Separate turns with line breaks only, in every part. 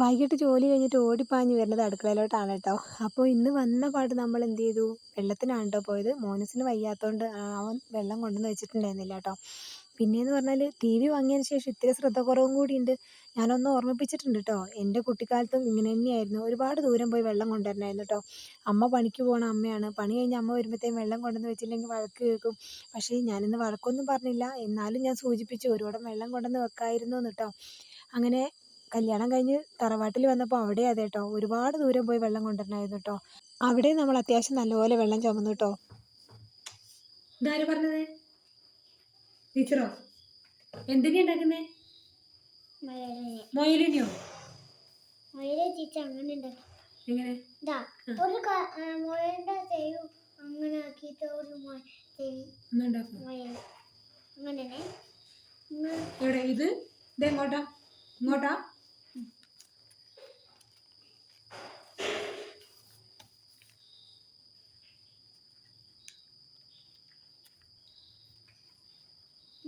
വൈകിട്ട് ജോലി കഴിഞ്ഞിട്ട് ഓടിപ്പാഞ്ഞ് വരുന്നത് അടുക്കളയിലോട്ടാണ് കേട്ടോ. അപ്പോൾ ഇന്ന് വന്ന പാട് നമ്മൾ എന്ത് ചെയ്തു? വെള്ളത്തിനാണ് കേട്ടോ പോയത്. മോനസിന് വയ്യാത്തതുകൊണ്ട് അവൻ വെള്ളം കൊണ്ടുവന്ന് വെച്ചിട്ടുണ്ടായിരുന്നില്ല കേട്ടോ. പിന്നെയെന്ന് പറഞ്ഞാൽ ടി വി വാങ്ങിയതിന് ശേഷം ഇത്തിരി ശ്രദ്ധക്കുറവും കൂടിയുണ്ട്. ഞാനൊന്ന് ഓർമ്മിപ്പിച്ചിട്ടുണ്ട് കേട്ടോ. എന്റെ കുട്ടിക്കാലത്തും ഇങ്ങനെ തന്നെയായിരുന്നു. ഒരുപാട് ദൂരം പോയി വെള്ളം കൊണ്ടുവരണമായിരുന്നു കേട്ടോ. അമ്മ പണിക്ക് പോകണ അമ്മയാണ്. പണി കഴിഞ്ഞ് അമ്മ വരുമ്പോഴത്തേക്കും വെള്ളം കൊണ്ടുവന്ന് വെച്ചില്ലെങ്കിൽ വഴക്ക് കേൾക്കും. പക്ഷേ ഞാനിന്ന് വഴക്കൊന്നും പറഞ്ഞില്ല. എന്നാലും ഞാൻ സൂചിപ്പിച്ചു ഒരുപാട് വെള്ളം കൊണ്ടുവന്ന് വെക്കായിരുന്നു കേട്ടോ. അങ്ങനെ കല്യാണം കഴിഞ്ഞ് തറവാട്ടിൽ വന്നപ്പോൾ അവിടെ അതെ കേട്ടോ ഒരുപാട് ദൂരം പോയി വെള്ളം കൊണ്ടുവരണമായിരുന്നു കേട്ടോ അവിടെ നമ്മൾ അത്യാവശ്യം നല്ലപോലെ വെള്ളം ചുമന്നു കേട്ടോ
ഇതാര് പറഞ്ഞത്? ടീച്ചറോ? എന്തിനാ ഉണ്ടാക്കുന്നേ
മലയാളി
മൊയിലിനെയോ
മലയാളി ടീച്ചർ അങ്ങനെ ഉണ്ടാക്കി
എങ്ങനെ?
ഇതാ ഒരു മുയലിന്റെ അങ്ങനെ ആക്കിയിട്ട് അങ്ങനെ
ഇത്? ഇതെങ്ങോട്ടാ ഇങ്ങോട്ടാ?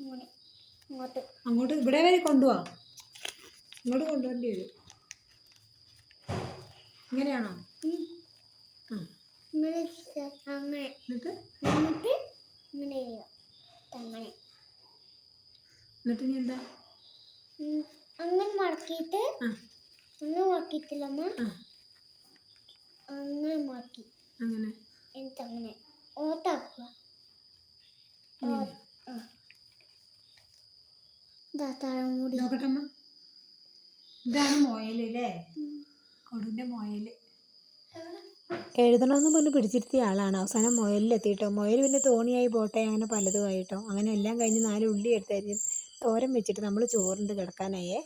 ഇങ്ങോട്ട്.
അങ്ങോട്ട് ഇവിടെ വരെ കൊണ്ടുപോവാ ഇങ്ങോട്ട് കൊണ്ടുവരേണ്ടി വരും. ഇങ്ങനെയാണോ?
അങ്ങനെ.
എന്നിട്ട്?
എന്നിട്ട് ഇങ്ങനെ ചെയ്യുക അങ്ങനെ.
എന്നിട്ട് ഇനി എന്താ.
അങ്ങനെ മടക്കിയിട്ട് അങ്ങനെ മടക്കിയിട്ടില്ലമ്മ അങ്ങനെ മടക്കി.
അങ്ങനെ.
എന്നിട്ട് അങ്ങനെ. ഓട്ടാക്കുക.
ഇതാണ് മൊയൽ അല്ലേ കൊടുന്റെ മൊയൽ.
എഴുതണമെന്ന് പറഞ്ഞ് പിടിച്ചിരുത്തിയ ആളാണ്. അവസാനം മുയലിലെത്തിയിട്ടോ. മുയൽ പിന്നെ തോണിയായി പോട്ടെ അങ്ങനെ പലതുമായിട്ടോ. അങ്ങനെ എല്ലാം കഴിഞ്ഞ് നാല് ഉള്ളി എടുത്തായിരിക്കും തോരൻ വെച്ചിട്ട് നമ്മൾ ചോറുണ്ട് കിടക്കാനായേ.